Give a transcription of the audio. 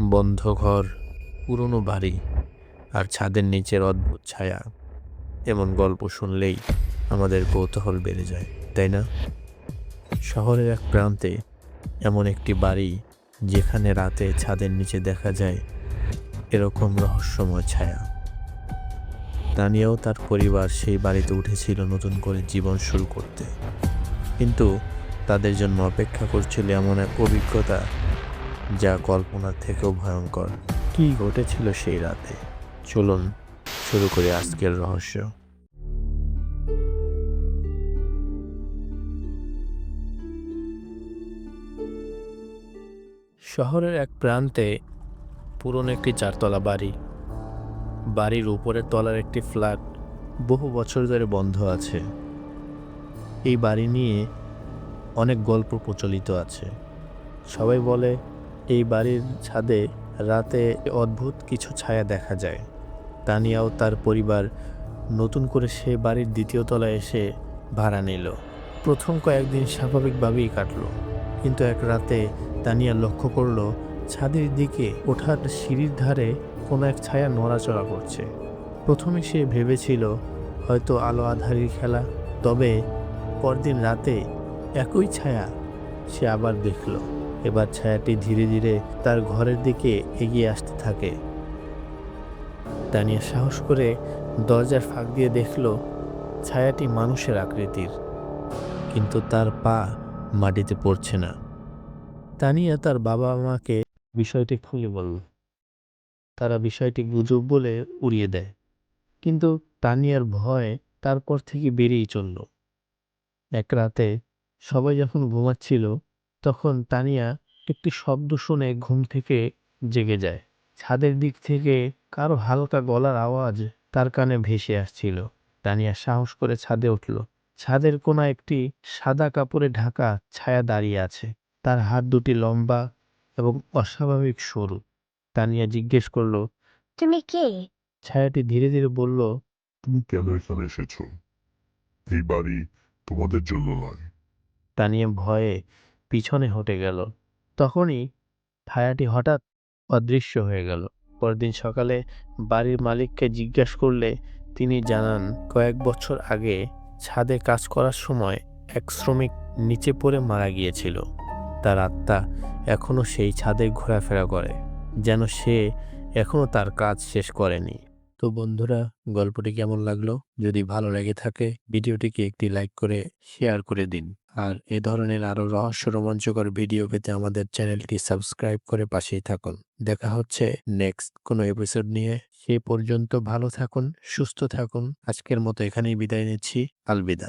বন্ধ ঘর পুরনো বাড়ি আর ছাদের নিচের অদ্ভুত ছায়া। এমন গল্প শুনলেই আমাদের কৌতূহল বেড়ে যায়, তাই না? শহরের এক প্রান্তে এমন একটি বাড়ি যেখানে রাতে ছাদের নিচে দেখা যায় এরকম রহস্যময় ছায়া। তানিয়াও তার পরিবার সেই বাড়িতে উঠেছিল নতুন করে জীবন শুরু করতে। কিন্তু তাদের জন্য অপেক্ষা করছিল এমন এক অভিজ্ঞতা যা কল্পনার থেকেও ভয়ঙ্কর। কী ঘটেছিল সেই রাতে? চলুন শুরু করি আজকের রহস্য। শহরের এক প্রান্তে পুরনো একটি চারতলা বাড়ি। বাড়ির উপরের তলার একটি ফ্ল্যাট বহু বছর ধরে বন্ধ আছে। এই বাড়ি নিয়ে অনেক গল্প প্রচলিত আছে। সবাই বলে এই বাড়ির ছাদে রাতে অদ্ভুত কিছু ছায়া দেখা যায়। তানিয়াও তার পরিবার নতুন করে সে বাড়ির দ্বিতীয় তলায় এসে ভাড়া নিল। প্রথম কয়েকদিন স্বাভাবিকভাবেই কাটলো, কিন্তু এক রাতে তানিয়া লক্ষ্য করল, ছাদের দিকে ওঠার সিঁড়ির ধারে কোনো এক ছায়া নড়াচড়া করছে। প্রথমে সে ভেবেছিল, হয়তো আলো আধারির খেলা, তবে পরদিন রাতে একই ছায়া সে আবার দেখল। এবার ছায়াটি ধীরে ধীরে তার ঘরের দিকে এগিয়ে আসতে থাকে। তানিয়া সাহস করে দরজার ফাঁক দিয়ে দেখল ছায়াটি মানুষের আকৃতির, কিন্তু তার পা মাটিতে পড়ছে না। তানিয়া তার বাবা মাকে বিষয়টি খুলে বলল। তারা বিষয়টি গুজব বলে উড়িয়ে দেয়, কিন্তু তানিয়ার ভয় তারপর থেকে বেরিয়ে চলল। এক রাতে সবাই যখন ঘুমাচ্ছিল তখন তানিয়া একটি শব্দ শুনে ঘুম থেকে জেগে যায়। ছাদের দিক থেকে কারও হালকা গলার আওয়াজ তার কানে ভেসে আসছিল। তানিয়া সাহস করে ছাদে উঠল। ছাদের কোনা একটি সাদা কাপড়ে ঢাকা ছায়া দাঁড়িয়ে আছে। তার হাত দুটি লম্বা এবং অস্বাভাবিক সরু। তানিয়া জিজ্ঞেস করল তুমি কে? ছায়াটি ধীরে ধীরে বলল তুমি কেন এখানে এসেছ? এই বাড়ি তোমাদের জন্য নয়। তানিয়া ভয়ে পিছনে হটে গেল। তখনই ছায়াটি হঠাৎ অদৃশ্য হয়ে গেল। পরদিন সকালে বাড়ির মালিককে জিজ্ঞেস করলে তিনি জানান, কয়েক বছর আগে ছাদে কাজ করার সময় এক শ্রমিক নিচে পড়ে মারা গিয়েছিল। তার আত্মা এখনও সেই ছাদে ঘোরাফেরা করে, যেন সে এখনও তার কাজ শেষ করেনি। তো বন্ধুরা, গল্পটি কেমন লাগল? যদি ভালো লেগে থাকে, ভিডিওটিকে একটি লাইক করে শেয়ার করে দিন। আর এ ধরনের আরও রহস্য রোমাঞ্চকর ভিডিও পেতে আমাদের চ্যানেলটি সাবস্ক্রাইব করে পাশেই থাকুন। দেখা হচ্ছে নেক্সট কোনো এপিসোড নিয়ে। সে পর্যন্ত ভালো থাকুন, সুস্থ থাকুন। আজকের মতো এখানেই বিদায় নিচ্ছি। আলবিদা।